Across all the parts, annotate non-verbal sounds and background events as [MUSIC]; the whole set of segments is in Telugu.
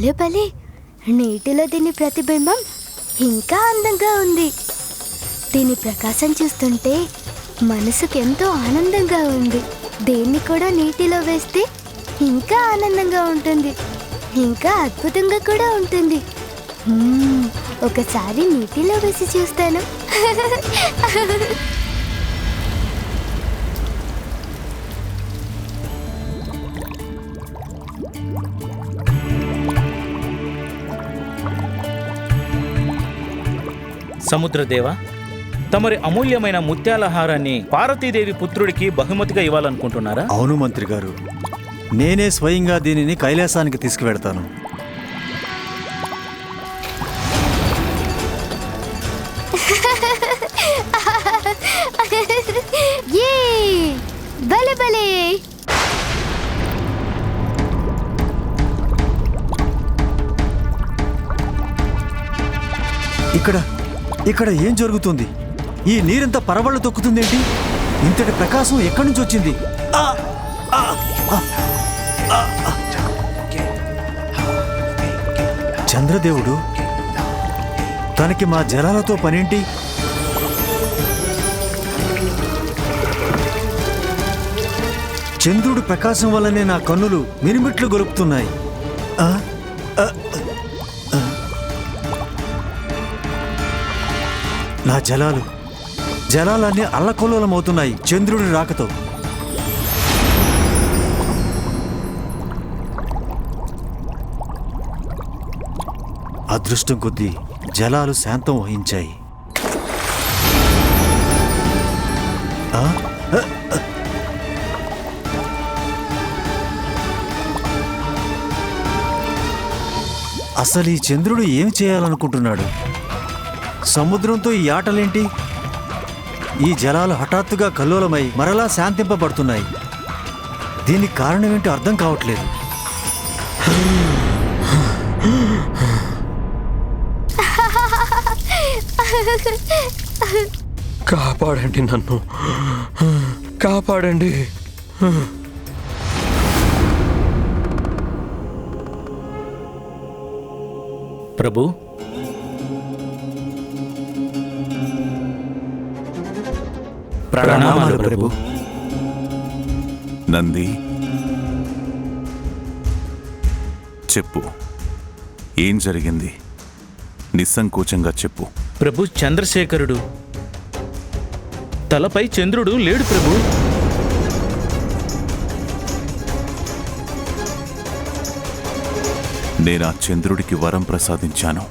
భలే భలే. నీటిలో దీని ప్రతిబింబం ఇంకా అందంగా ఉంది. దీని ప్రకాశం చూస్తుంటే మనసుకు ఎంతో ఆనందంగా ఉంది. దీన్ని కూడా నీటిలో వేస్తే ఇంకా ఆనందంగా ఉంటుంది. ఇంకా అద్భుతంగా కూడా ఉంటుంది. ఒకసారి నీటిలో వేసి చూస్తాను. [LAUGHS] సముద్రదేవ తమరి అమూల్యమైన ముత్యాల హారాన్ని పార్వతీదేవి పుత్రుడికి బహుమతిగా ఇవ్వాలనుకుంటున్నారా? అవును మంత్రి గారు. నేనే స్వయంగా దీనిని కైలాసానికి తీసుకువెడతాను. [LAUGHS] ఇక్కడ. ఇక్కడ ఏం జరుగుతుంది? ఈ నీరింత పరవళ్ళు తొక్కుతుందేంటి? ఇంతటి ప్రకాశం ఎక్కడి నుంచి వచ్చింది? చంద్రదేవుడు తనకి మా జలాలతో పనేంటి? చంద్రుడు ప్రకాశం వల్లనే నా కన్నులు మినిమిట్లు గొలుపుతున్నాయి నా జలాలు. జలాలన్నీ అల్లకొల్లోలమవుతున్నాయి. చంద్రుడి రాకతో. అదృష్టం కొద్దీ జలాలు శాంతం వహించాయి. అసలు ఈ చంద్రుడు ఏం చేయాలనుకుంటున్నాడు? సముద్రంతో ఈ ఆటలేంటి? ఈ జలాలు హఠాత్తుగా కల్లోలమై మరలా శాంతింపబడుతున్నాయి. దీనికి కారణమేంటో అర్థం కావట్లేదు. కాపాడండి నన్ను. కాపాడండి. ప్రభు ప్రణామాలు ప్రభు. నంది చెప్పు. ఏం జరిగింది? నిస్సంకోచంగా చెప్పు. ప్రభు చంద్రశేఖరుడు. తలపై చంద్రుడు లేడు ప్రభు. నేను ఆ చంద్రుడికి వరం ప్రసాదించాను.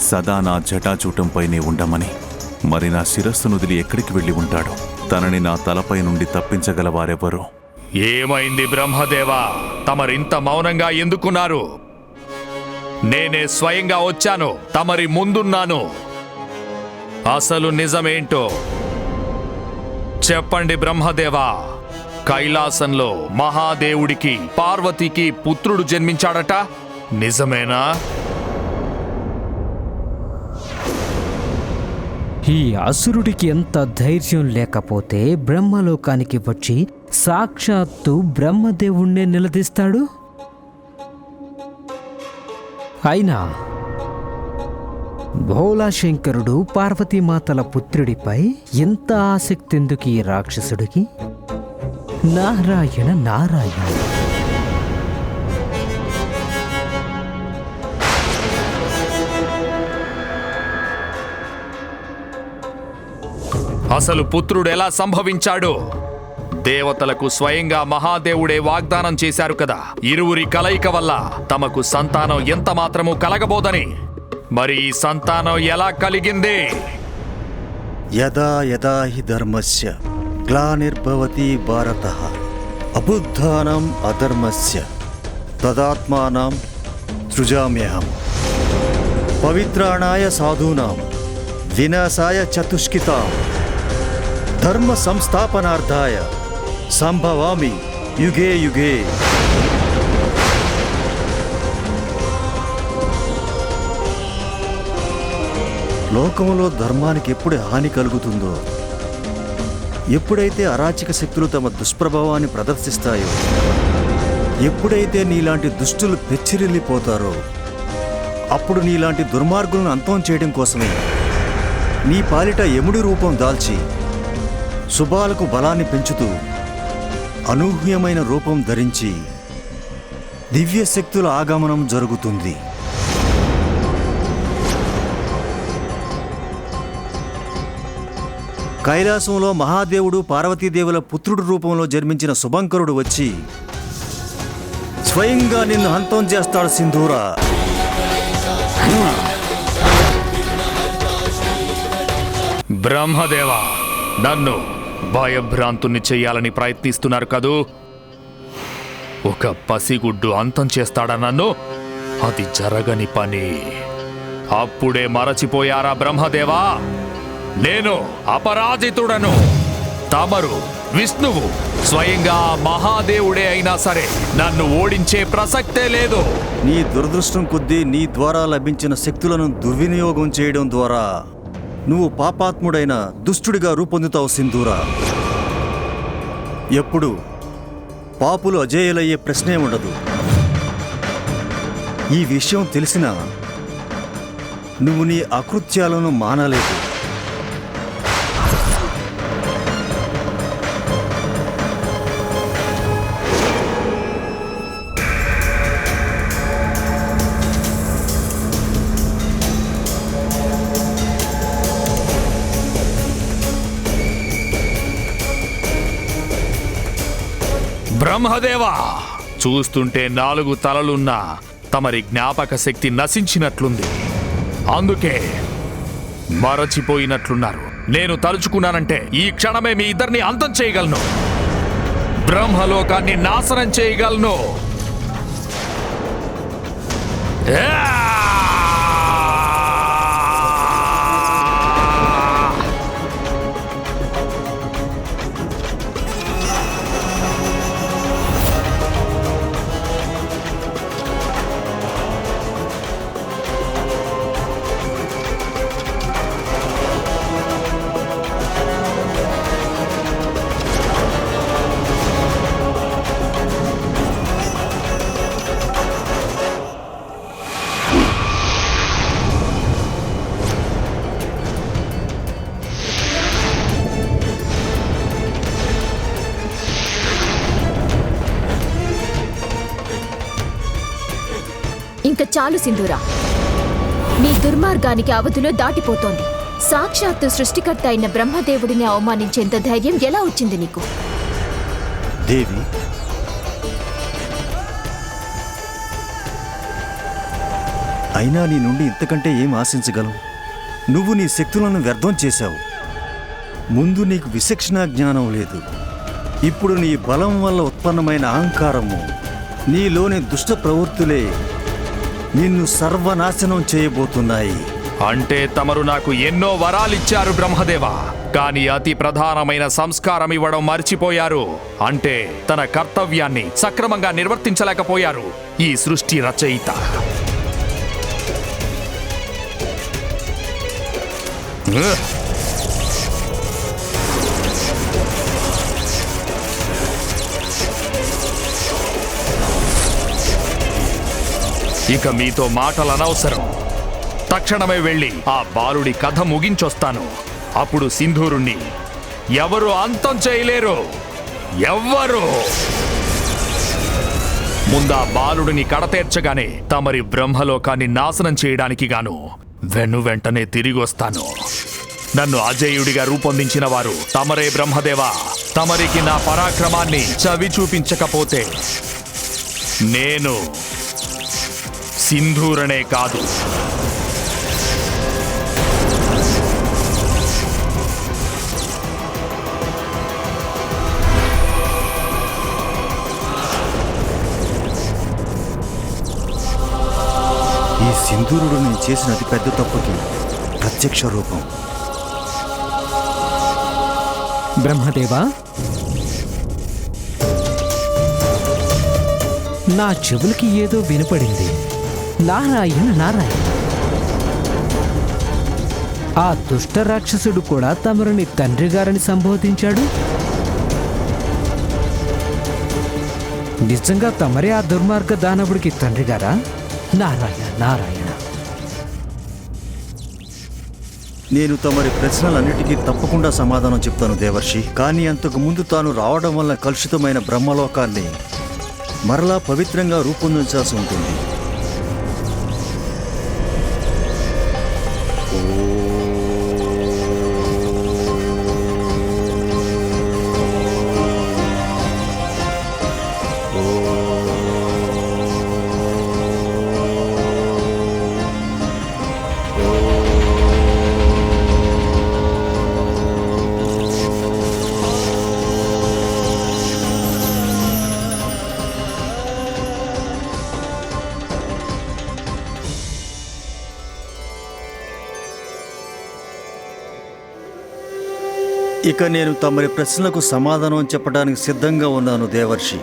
సదా నా జటాచూటంపైనే ఉండమని మరి నా శిరస్సును వదిలి ఎక్కడికి వెళ్ళి ఉంటాడు? తనని నా తలపై నుండి తప్పించగలవారెవరు? ఏమైంది బ్రహ్మదేవా? తమరింత మౌనంగా ఎందుకున్నారు? నేనే స్వయంగా వచ్చాను తమరి ముందున్నాను. అసలు నిజమేంటో? చెప్పండి బ్రహ్మదేవా. కైలాసంలో మహాదేవుడికి పార్వతికి పుత్రుడు జన్మించాడట? నిజమేనా? ఈ అసురుడికి ఎంత ధైర్యం లేకపోతే బ్రహ్మలోకానికి వచ్చి సాక్షాత్తు బ్రహ్మదేవుణ్ణే నిలదీస్తాడు? అయినా భోలాశంకరుడు పార్వతీమాతల పుత్రుడిపై ఎంత ఆసక్తి ఎందుకు ఈ రాక్షసుడికి? నారాయణ నారాయణ. అసలు పుత్రుడు ఎలా సంభవించాడు? దేవతలకు స్వయంగా మహాదేవుడే వాగ్దానం చేశారు కదా. ఇరువురి కలయిక వల్ల తమకు సంతానం ఎంత మాత్రము కలగబోదని. మరి ఈ సంతానం ఎలా కలిగింది? యదా యదా హి ధర్మస్య గ్లానిర్భవతి భారత అబుద్ధానం అధర్మస్య తదాత్మానం సృజామ్యహం పవిత్రాణాయ సాధూనాం వినాశాయ చతుష్కితాం ధర్మ సంస్థాపనార్థాయ సంభవామి యుగే యుగే. లోకంలో ధర్మానికి ఎప్పుడు హాని కలుగుతుందో ఎప్పుడైతే అరాచక శక్తులు తమ దుష్ప్రభావాన్ని ప్రదర్శిస్తాయో ఎప్పుడైతే నీలాంటి దుష్టులు పెచ్చిరిల్లిపోతారో అప్పుడు నీలాంటి దుర్మార్గులను అంతం చేయడం కోసమే నీ పాలిట యముడి రూపం దాల్చి శుభాలకు బలాన్ని పెంచుతూ అనూహ్యమైన రూపం ధరించి దివ్య శక్తుల ఆగమనం జరుగుతుంది. కైలాసంలో మహాదేవుడు పార్వతీదేవుల పుత్రుడు రూపంలో జన్మించిన శుభంకరుడు వచ్చి స్వయంగా నిన్ను హంతం చేస్తాడు సింధూరా. బ్రహ్మదేవా నన్ను భయభ్రాంతుని చెయ్యాలని ప్రయత్నిస్తున్నారు కదూ? ఒక పసిగుడ్డు అంతం చేస్తాడా నన్ను? అది జరగని పని. అప్పుడే మరచిపోయారా బ్రహ్మదేవా? నేను అపరాజితుడను. తమరు విష్ణువు స్వయంగా మహాదేవుడే అయినా సరే నన్ను ఓడించే ప్రసక్తే లేదు. నీ దురదృష్టం కొద్దీ నీ ద్వారా లభించిన శక్తులను దుర్వినియోగం చేయడం ద్వారా నువ్వు పాపాత్ముడైన దుష్టుడిగా రూపొందుతావు సింధూరా. ఎప్పుడు పాపులు అజేయులయ్యే ప్రశ్నే ఉండదు. ఈ విషయం తెలిసినా నువ్వు నీ అకృత్యాలను మానలేదు. బ్రహ్మదేవా! చూస్తుంటే నాలుగు తలలున్న తమరి జ్ఞాపక శక్తి నశించినట్లుంది. అందుకే మరచిపోయినట్లున్నారు. నేను తలుచుకున్నానంటే ఈ క్షణమే మీ ఇద్దరిని అంతం చేయగలను. బ్రహ్మలోకాన్ని నాశనం చేయగలను. చాలు సింధూరా. నీ దుర్మార్గానికి అవధిలో దాటిపోతోంది. సాక్షాత్తు సృష్టికర్త అయిన బ్రహ్మదేవుడిని అవమానించేంత ధైర్యం ఎలా వచ్చింది నీకు? దేవి అయినా నీ నుండి ఇంతకంటే ఏం ఆశించగలవు నువ్వు నీ శక్తులను వ్యర్థం చేశావు. ముందు నీకు విచక్షణ జ్ఞానం లేదు. ఇప్పుడు నీ బలం వల్ల ఉత్పన్నమైన అహంకారము నీలోని దుష్ట ప్రవృత్తులే నిన్ను సర్వనాశనం చేయబోతున్నాయి. అంటే తమరు నాకు ఎన్నో వరాలిచ్చారు బ్రహ్మదేవ కానీ అతి ప్రధానమైన సంస్కారం ఇవ్వడం మర్చిపోయారు. అంటే తన కర్తవ్యాన్ని సక్రమంగా నిర్వర్తించలేకపోయారు ఈ సృష్టి రచయిత. ఉహ్. ఇక మీతో మాటలు అనవసరం తక్షణమే వెళ్ళి ఆ బాలుడి కథ ముగించొస్తాను. అప్పుడు సింధూరుణ్ణి ఎవరు అంతం చేయలేరు? ఎవ్వరు? ముందా బాలుడిని కడతేర్చగానే తమరి బ్రహ్మలోకాన్ని నాశనం చేయడానికి గాను వెను వెంటనే తిరిగొస్తాను నన్ను అజేయుడిగా రూపొందించిన వారు తమరే బ్రహ్మదేవా. తమరికి నా పరాక్రమాన్ని చవి చూపించకపోతే నేను సింధూరనే కాదు. ఈ సింధూరుడు నేను చేసిన అతి పెద్ద తప్పుకి ప్రత్యక్ష రూపం. బ్రహ్మదేవా నా చెవులకి ఏదో వినపడింది. నారాయణ నారాయణ. ఆ దుష్ట రాక్షసుడు కూడా తమరిని తండ్రి గారని సంబోధించాడు. నిజంగా తమరే ఆ దుర్మార్గ దానవుడికి తండ్రి గారా? నారాయణ నారాయణ. నేను తమరి ప్రశ్నలన్నిటికీ తప్పకుండా సమాధానం చెప్తాను దేవర్షి. కానీ అంతకు ముందు తాను రావడం వల్ల కలుషితమైన బ్రహ్మలోకాన్ని మరలా పవిత్రంగా రూపొందించాల్సి ఉంటుంది. ఇక నేను తమరి ప్రశ్నలకు సమాధానం చెప్పడానికి సిద్ధంగా ఉన్నాను దేవర్షి.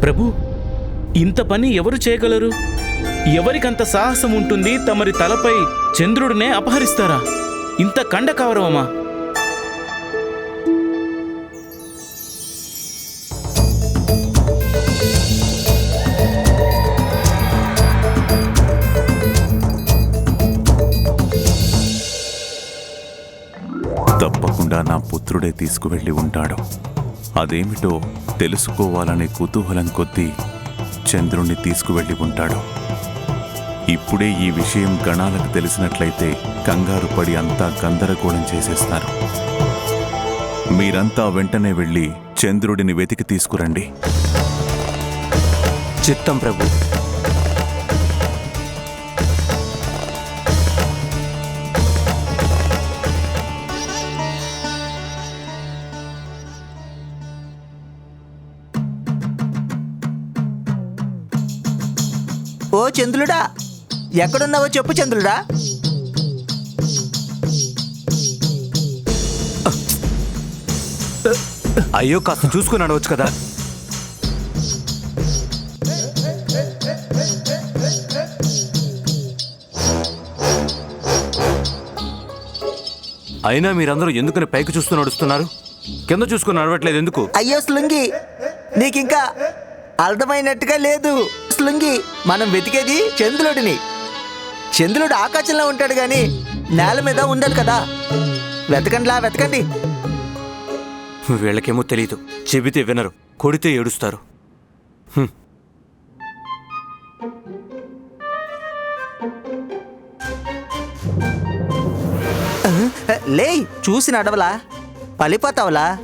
ప్రభు ఇంత పని ఎవరు చేయగలరు? ఎవరికంత సాహసం ఉంటుంది తమరి తలపై చంద్రుడినే అపహరిస్తారా? ఇంత కండ తప్పకుండా నా పుత్రుడే తీసుకువెళ్ళి ఉంటాడు. అదేమిటో తెలుసుకోవాలనే కుతూహలం కొద్దీ చంద్రుణ్ణి తీసుకువెళ్ళి ఉంటాడు. ఇప్పుడే ఈ విషయం గణాలకు తెలిసినట్లయితే కంగారు పడి అంతా గందరగోళం చేసేస్తారు. మీరంతా వెంటనే వెళ్ళి చంద్రుడిని వెతికి తీసుకురండి. చిత్తం ప్రభు ఓ చంద్రుడా ఎక్కడున్నావో చెప్పు చంద్రుడా. అయ్యో కాస్త చూసుకుని అడవచ్చు కదా. అయినా మీరందరూ ఎందుకని పైకి చూస్తూ నడుస్తున్నారు? కింద చూసుకుని నడవట్లేదు ఎందుకు? అయ్యో స్లుంగి నీకింకా అర్థమైనట్టుగా లేదు. స్లుంగి మనం వెతికేది చంద్రుడిని చంద్రుడు ఆకాశంలో ఉంటాడు గాని నేల మీద ఉండాలి కదా. వెతకండిలా వెతకండి. వీళ్ళకేమో తెలియదు చెబితే వినరు కొడితే ఏడుస్తారు. హ్మ్. లే చూసి నడవలా. పలిపోతావులా?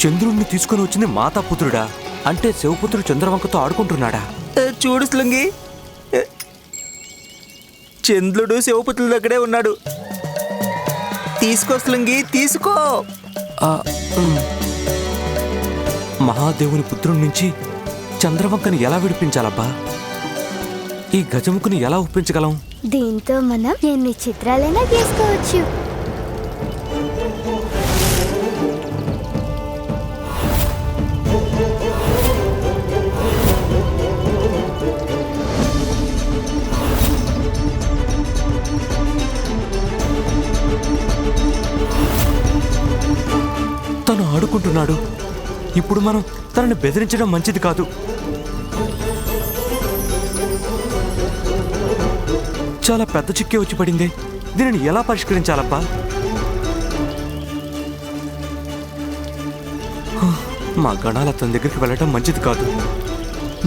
చంద్రుణ్ణి తీసుకుని వచ్చింది మాతాపుత్రుడా. అంటే శివపుత్రుడు చంద్రవంకతో ఆడుకుంటున్నాడా? ఏ, చూడు స్లుంగి ఏ, చంద్రుడు శివపుత్రుల దగ్గరే ఉన్నాడు. తీసుకో స్లుంగి తీసుకో. మహాదేవుని పుత్రుడి నుంచి చంద్రవంకని ఎలా విడిపించాలబ్బా? ఈ గజముఖని ఎలా ఒప్పించగలం? దీంతో మనం ఎన్ని చిత్రాలైనా గీసుకోవచ్చు ఆడుకుంటున్నాడు. ఇప్పుడు మనం తనని బెదిరించడం మంచిది కాదు. చాలా పెద్ద చిక్కే వచ్చి పడింది. దీనిని ఎలా పరిష్కరించాలబ్బా? మా గణాలు తన దగ్గరికి వెళ్ళటం మంచిది కాదు.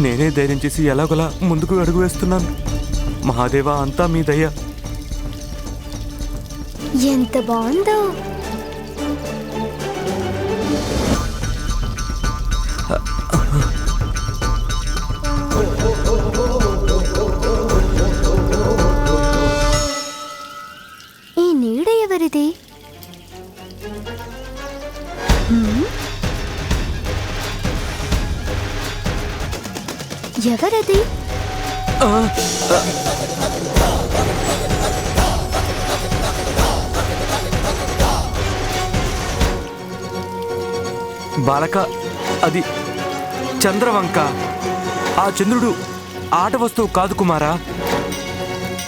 నేనే ధైర్యం చేసి ఎలాగోలా ముందుకు అడుగు వేస్తున్నాను. మహాదేవా అంతా మీ దయ. ఎంత బాగుందో. Hmm? ఎవరది? బాలక అది చంద్రవంక. ఆ చంద్రుడు ఆట వస్తువు కాదు కుమారా.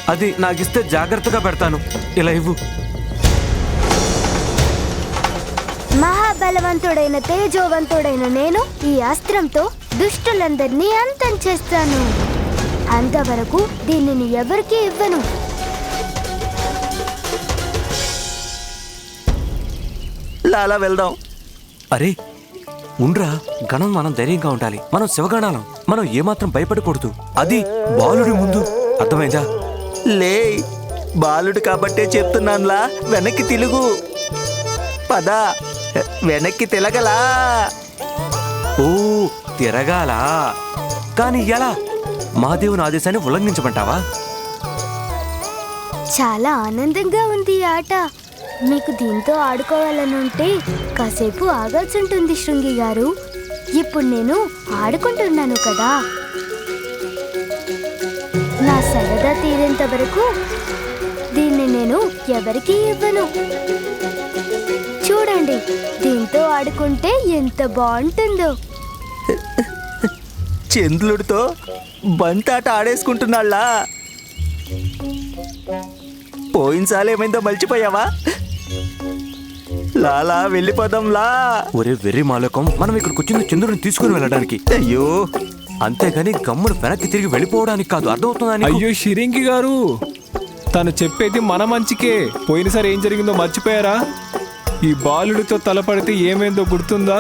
అది నాకిస్తే జాగ్రత్తగా పెడతాను. ఇలా ఇవ్వు. మహాబలవంతుడైన తేజోవంతుడైన నేను ఈ అస్త్రంతో దుష్టులందరినీ అంతం చేస్తాను. అంతవరకు దీనిని ఎవరికీ ఇవ్వను. లాలా వెళ్దాం. అరే ఉండ్రా గణం మనం ధైర్యంగా ఉండాలి. మనం శివగణాలం. మనం ఏమాత్రం భయపడకూడదు. అది బాలుడి ముందు. అర్థమైందా? లే బాలుడు కాబట్టే చెప్తున్నానులా. వెనక్కి తిలుగు పద. వెనక్కి తిలగలా ఓ తిరగాలా? కానీ ఎలా? మహాదేవుని ఆదేశాన్ని ఉల్లంఘించమంటావా? చాలా ఆనందంగా ఉంది ఈ ఆట. మీకు దీంతో ఆడుకోవాలని ఉంటే కాసేపు ఆగాల్సి ఉంటుంది శృంగి గారు. ఇప్పుడు నేను ఆడుకుంటున్నాను కదా. నా సరదా తీరేంత వరకు దీన్ని నేను ఎవరికీ ఇవ్వను. చూడండి. దీంతో ఆడుకుంటే ఎంత బాగుంటుందో. చంద్రుడితో బంతాట ఆడేసుకుంటున్నాళ్ళా? పోయినసారి ఏమైందో మర్చిపోయావా? లాలా వెళ్ళిపోదాంలా ఒరే వెర్రి మాలోకం మనం ఇక్కడికి వచ్చింది చంద్రుడిని తీసుకుని వెళ్ళడానికి. అయ్యో. అంతేగాని గమ్మును వెనక్కి తిరిగి వెళ్ళిపోవడానికి కాదు. అర్థమవుతుందా నీకు? అయ్యో షిరింగి గారు తను చెప్పేది మన మంచికే. పోయినసారి ఏం జరిగిందో మర్చిపోయారా? ఈ బాలుడితో తలపడితే ఏమైందో గుర్తుందా?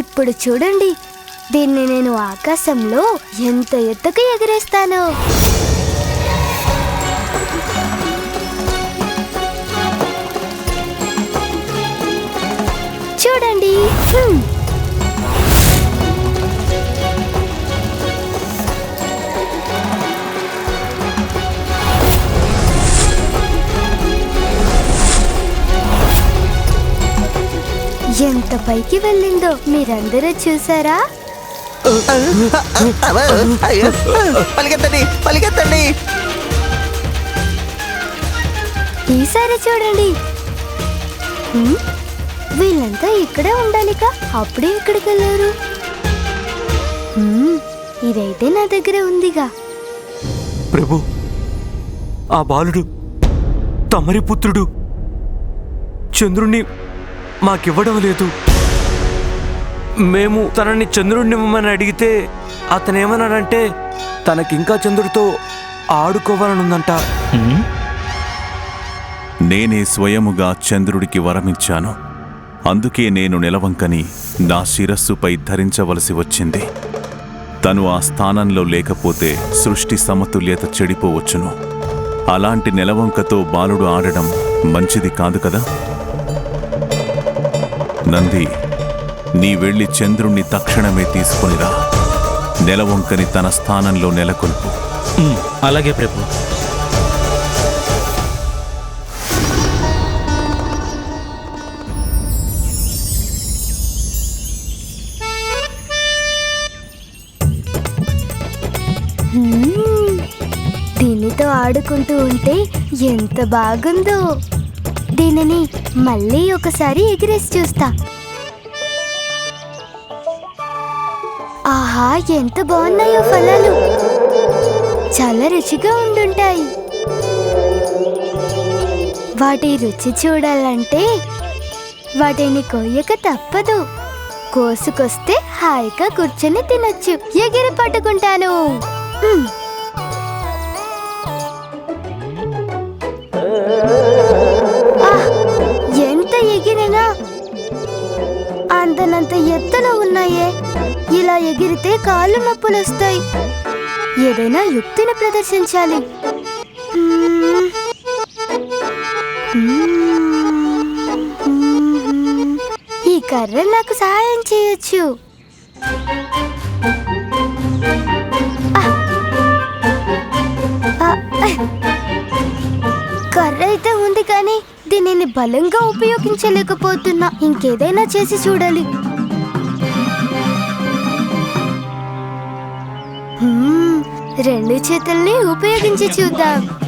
ఇప్పుడు చూడండి దీన్ని నేను ఆకాశంలో ఎంత ఎత్తుకు ఎగిరేస్తాను? చూడండి. ఎంత పైకి వెళ్ళిందో మీరందరూ చూసారా? పలికెత్తండి పలికెత్తండి. ఈసారి చూడండి? వీళ్ళంతా ఇక్కడే ఉండాలిగా అప్పుడే ఇక్కడికి వెళ్ళారు? హ్మ్, ఇదైతే నా దగ్గర ఉందిగా. ప్రభు ఆ బాలుడు తమరి పుత్రుడు చంద్రుణ్ణి మాకివ్వడం లేదు. మేము తనని చంద్రుణ్ణి ఇవ్వమని అడిగితే అతను ఏమన్నాడంటే తనకింకా చంద్రుడితో ఆడుకోవాలనుందంట? నేనే స్వయముగా చంద్రుడికి వరమిచ్చాను. అందుకే నేను నిలవంకని నా శిరస్సుపై ధరించవలసి వచ్చింది. తను ఆ స్థానంలో లేకపోతే సృష్టి సమతుల్యత చెడిపోవచ్చును. అలాంటి నెలవంకతో బాలుడు ఆడడం మంచిది కాదు కదా? నంది నీ వెళ్ళి చంద్రుణ్ణి తక్షణమే తీసుకొనిరా నెలవంకని తన స్థానంలో నెలకొల్పు. అలాగే ప్రభు. హ్మ్, దీనితో ఆడుకుంటూ ఉంటే ఎంత బాగుందో. దీనిని మళ్ళీ ఒకసారి ఎగిరేసి చూస్తా. ఆహా ఎంత బాగున్నాయో ఫలాలు. చాలా రుచిగా ఉండుంటాయి. వాటి రుచి చూడాలంటే వాటిని కొయ్యక తప్పదు. కోసుకొస్తే హాయిగా కూర్చొని తినొచ్చు. ఎగిరి పట్టుకుంటాను. అందనంత ఎత్తున ఉన్నాయే. ఇలా ఎగిరితే కాళ్ళు నొప్పులు వస్తాయి. ఏదైనా యుక్తిని ప్రదర్శించాలి. ఈ కర్ర నాకు సహాయం చేయొచ్చు. దీనిని బలంగా ఉపయోగించలేకపోతున్నా. ఇంకేదైనా చేసి చూడాలి. హ్మ్, రెండు చేతుల్ని ఉపయోగించి చూద్దాం.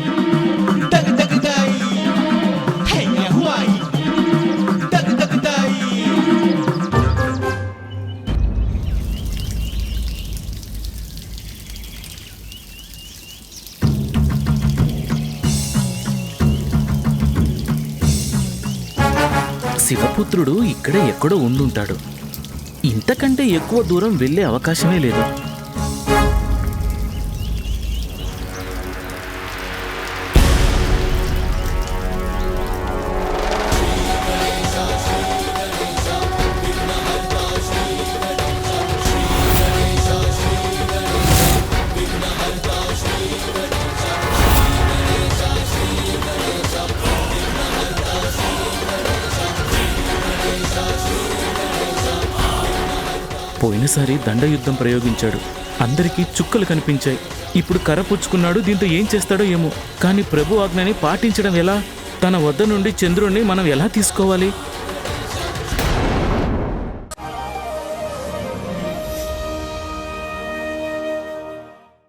పుత్రుడు ఇక్కడ ఎక్కడో ఉండుంటాడు. ఇంతకంటే ఎక్కువ దూరం వెళ్ళే అవకాశమే లేదు. మొదటిసారి దండయుద్ధం ప్రయోగించాడు. అందరికీ చుక్కలు కనిపించాయి. ఇప్పుడు కర్ర పుచ్చుకున్నాడు దీంతో ఏం చేస్తాడో ఏమో. కానీ ప్రభు ఆజ్ఞని పాటించడం ఎలా? తన వద్ద నుండి చంద్రుణ్ణి మనం ఎలా తీసుకోవాలి?